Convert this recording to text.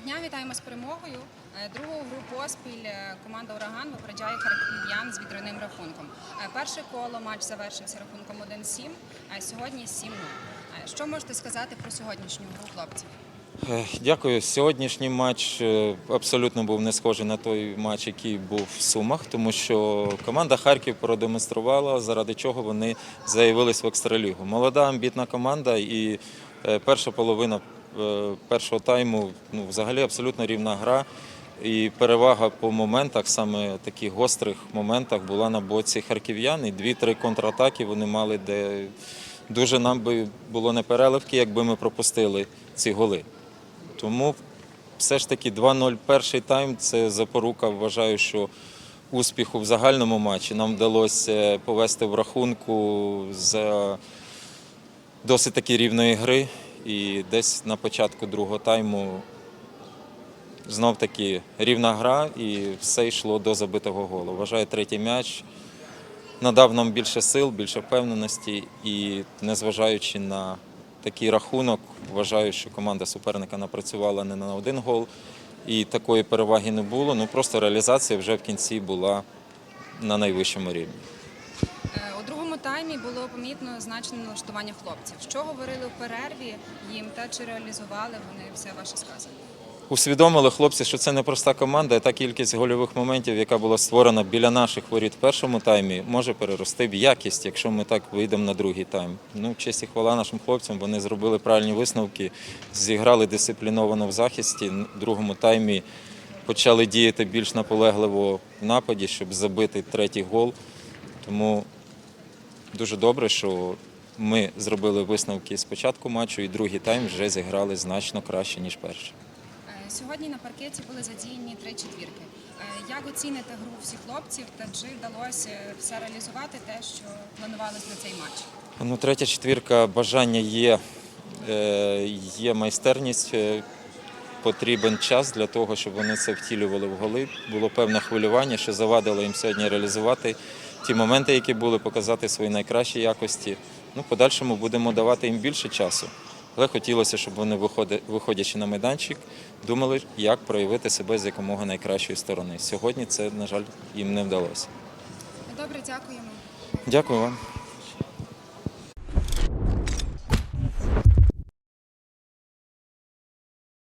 дня, вітаємо з перемогою. Е, Другу гру поспіль е, команда Ураган випереджає харків'ян з відройним рахунком. Е, Перше коло матч завершився рахунком 1-7, а сьогодні 7-0. Е, Що можете сказати про сьогоднішню гру хлопців? Дякую. Сьогоднішній матч абсолютно був не схожий на той матч, який був в Сумах, тому що команда Харків продемонструвала, заради чого вони заявились в екстралігу. Молода амбітна команда, і перша половина першого тайму ну, взагалі абсолютно рівна гра. І перевага по моментах, саме таких гострих моментах, була на боці харків'ян. І дві-три контратаки вони мали, де дуже нам би було не переливки, якби ми пропустили ці голи. Тому все ж таки 2-0 перший тайм це запорука. Вважаю, що успіху в загальному матчі нам вдалося повести в рахунку за досить таки рівної гри. І десь на початку другого тайму знов таки рівна гра, і все йшло до забитого голу. Вважаю, третій м'яч надав нам більше сил, більше впевненості, і незважаючи на такий рахунок, вважаю, що команда суперника напрацювала не на один гол, і такої переваги не було. Ну просто реалізація вже в кінці була на найвищому рівні. У другому таймі було помітно значне налаштування хлопців. Що говорили в перерві їм та чи реалізували вони все ваше сказане? Усвідомили хлопці, що це не проста команда, і та кількість гольових моментів, яка була створена біля наших воріт в першому таймі, може перерости в якість, якщо ми так вийдемо на другий тайм. Ну, честь і хвала нашим хлопцям, вони зробили правильні висновки, зіграли дисципліновано в захисті. В другому таймі почали діяти більш наполегливо в нападі, щоб забити третій гол. Тому дуже добре, що ми зробили висновки з початку матчу, і другий тайм вже зіграли значно краще, ніж перший. Е, Сьогодні на паркеті були задіяні три четвірки. Е, Як оціните гру всіх хлопців та чи вдалося все реалізувати те, що планувалось на цей матч? Ну, третя четвірка бажання є, е, є майстерність, потрібен час для того, щоб вони це втілювали в голи. Було певне хвилювання, що завадило їм сьогодні реалізувати ті моменти, які були, показати свої найкращі якості. Ну, подальшому будемо давати їм більше часу. Але хотілося, щоб вони, виходячи на майданчик, думали, як проявити себе з якомога найкращої сторони. Сьогодні це, на жаль, їм не вдалося. Добре, дякуємо. Дякую вам.